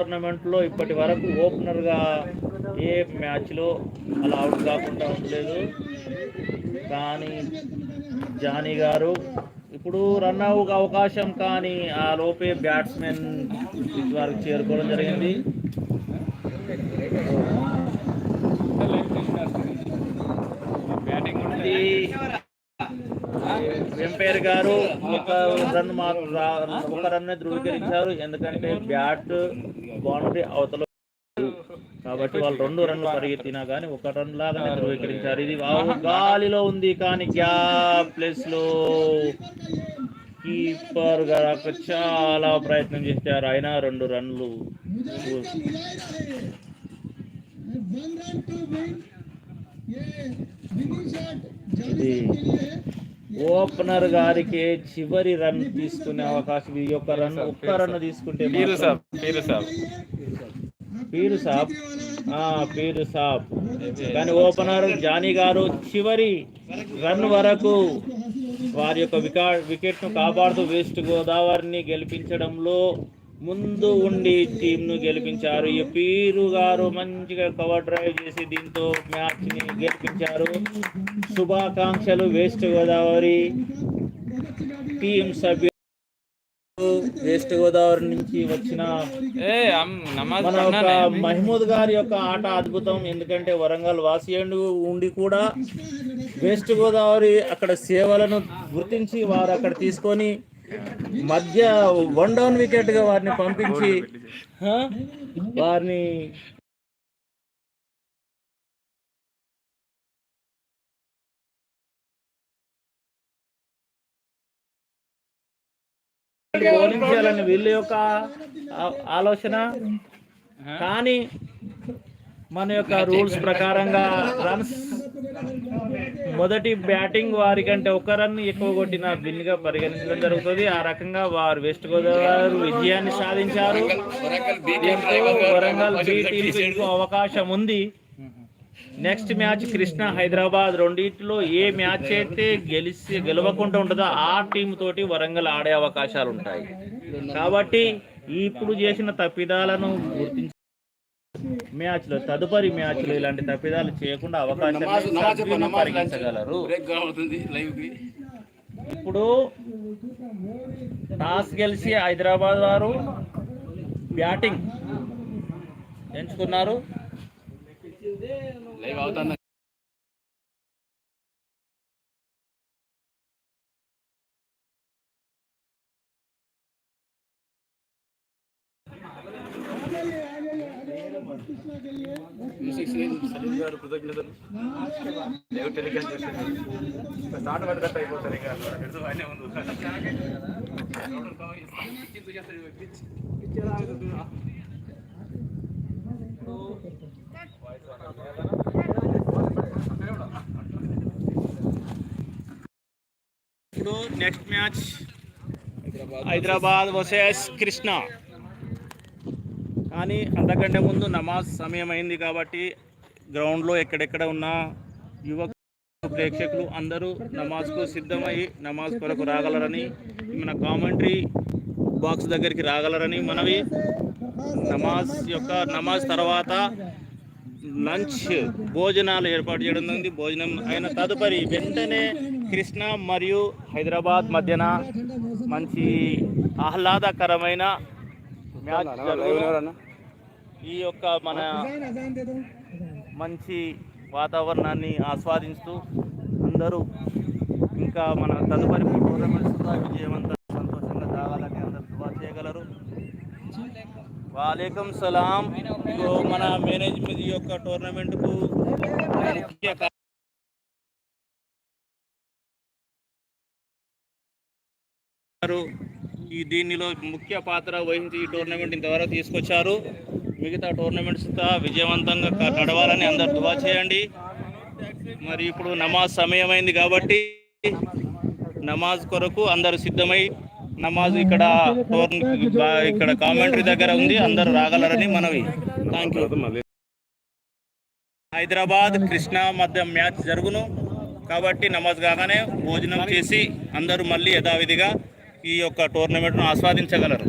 టోర్నమెంట్లో ఇప్పటి వరకు ఓపెనర్గా ఏ మ్యాచ్లో అలా అవుట్ కాకుండా ఉండలేదు. కానీ జానీ గారు ఇప్పుడు రన్ అవుట్ అవకాశం కానీ ఆ లోపే బ్యాట్స్మెన్ వారికి వరకు చేరుకోవడం జరిగింది బ్యాటింగ్ ఇది వెంపైర్ గారు ఒక రన్ ఒక రన్ ధృవీకరించారు. ఎందుకంటే బ్యాట్ బౌండరీ అవతల కాబట్టి వాళ్ళు రెండు రన్లు పరిగెత్తినా కానీ ఒక రన్ లాగానే ధృవీకరించారు. ఇది గాలిలో ఉంది కానీ గ్యాప్ ప్లేస్లో కీపర్ గారు చాలా ప్రయత్నం చేశారు. అయినా రెండు రన్లు ఇది ఓపెనర్ గారికి చివరి రన్ తీసుకునే అవకాశం ఈ యొక్క రన్ ఒక్క రన్ తీసుకుంటే పీరు సాబ్ పీరు సాబ్. పీరు సాబ్. ఆ పీరు సాబ్. కానీ ఓపెనర్ జానీ గారు చివరి రన్ వరకు వారి యొక్క వికా వికెట్ను కాపాడుతూ వెస్ట్ గోదావరిని గెలిపించడంలో ముందు ఉండి టీంను గెలిపించారు. ఈ పీరు గారు మంచిగా కవర్ డ్రైవ్ చేసి దీంతో మ్యాచ్ని గెలిపించారు. శుభాకాంక్షలు వేస్ట్ గోదావరి టీం సభ్యులు వేస్ట్ గోదావరి నుంచి వచ్చిన మహమూద్ గారి యొక్క ఆట అద్భుతం. ఎందుకంటే వరంగల్ వాసియండు ఉండి కూడా వేస్ట్ గోదావరి అక్కడ సేవలను గుర్తించి వారు అక్కడ తీసుకొని మధ్య వన్ డౌన్ వికెట్గా వారిని పంపించి వారిని ఓడించాలని వీళ్ళ యొక్క ఆలోచన. కానీ మన యొక్క రూల్స్ ప్రకారంగా రన్స్ మొదటి బ్యాటింగ్ వారి కంటే ఒక రన్ ఎక్కువ కొట్టిన విన్గా పరిగణించడం జరుగుతుంది. ఆ రకంగా వారు వెస్ట్ గోదావరి విజయాన్ని సాధించారు. వరంగల్ బి టీంకు అవకాశం ఉంది. నెక్స్ట్ మ్యాచ్ కృష్ణ హైదరాబాద్ రెండింటిలో ఏ మ్యాచ్ అయితే గెలిచి గెలవకుండా ఉంటుందో ఆ టీం తోటి వరంగల్ ఆడే అవకాశాలు ఉంటాయి కాబట్టి ఇప్పుడు చేసిన తప్పిదాలను గుర్తించి మ్యాచ్లో తదుపరి మ్యాచ్లో ఇలాంటి తప్పిదాలు చేయకుండా అవకాశం పరిగణించగలరు? ఇప్పుడు టాస్ గెలిచి హైదరాబాద్ వారు బ్యాటింగ్ ఎంచుకున్నారు. లైవ్ ఇప్పుడు next match Hyderabad versus Krishna కానీ అంతకంటే ముందు నమాజ్ సమయం అయింది కాబట్టి గ్రౌండ్లో ఎక్కడెక్కడ ఉన్న యువకు ప్రేక్షకులు అందరూ నమాజ్కు సిద్ధమై నమాజ్ కొరకు రాగలరని మన కామెంటరీ బాక్స్ దగ్గరికి రాగలరని మనవి. నమాజ్ యొక్క నమాజ్ తర్వాత లంచ్ భోజనాలు ఏర్పాటు చేయడం జరిగింది. భోజనం అయిన తదుపరి వెంటనే కృష్ణ మరియు హైదరాబాద్ మధ్యన మంచి ఆహ్లాదకరమైన మ్యాచ్ ఈ యొక్క మన మంచి వాతావరణాన్ని ఆస్వాదిస్తూ అందరూ ఇంకా మన తదుపరి టోర్నమెంట్స్ విజయవంతంగా సంతోషంగా సాగాలని అందరూ దువా చేయగలరు. వాలేకం సలాం. ఇగో మన మేనేజ్మెంట్ ఈ యొక్క టోర్నమెంట్కు కు ఈ దీనిలో ముఖ్య పాత్ర వహించి ఈ టోర్నమెంట్ ఇంతవరకు తీసుకొచ్చారు. మిగతా టోర్నమెంట్స్ విజయవంతంగా నడవాలని అందరు దువా చేయండి. మరి ఇప్పుడు నమాజ్ సమయమైంది కాబట్టి నమాజ్ కొరకు అందరూ సిద్ధమై నమాజ్ ఇక్కడ టోర్న ఇక్కడ కామెంటరీ దగ్గర ఉంది. అందరూ రాగలరని మనవి. థ్యాంక్ యూ హైదరాబాద్ కృష్ణా మధ్య మ్యాచ్ జరుగును. కాబట్టి నమాజ్ కాగానే భోజనం చేసి అందరూ మళ్ళీ యథావిధిగా ఈ యొక్క టోర్నమెంట్ను ఆస్వాదించగలరు.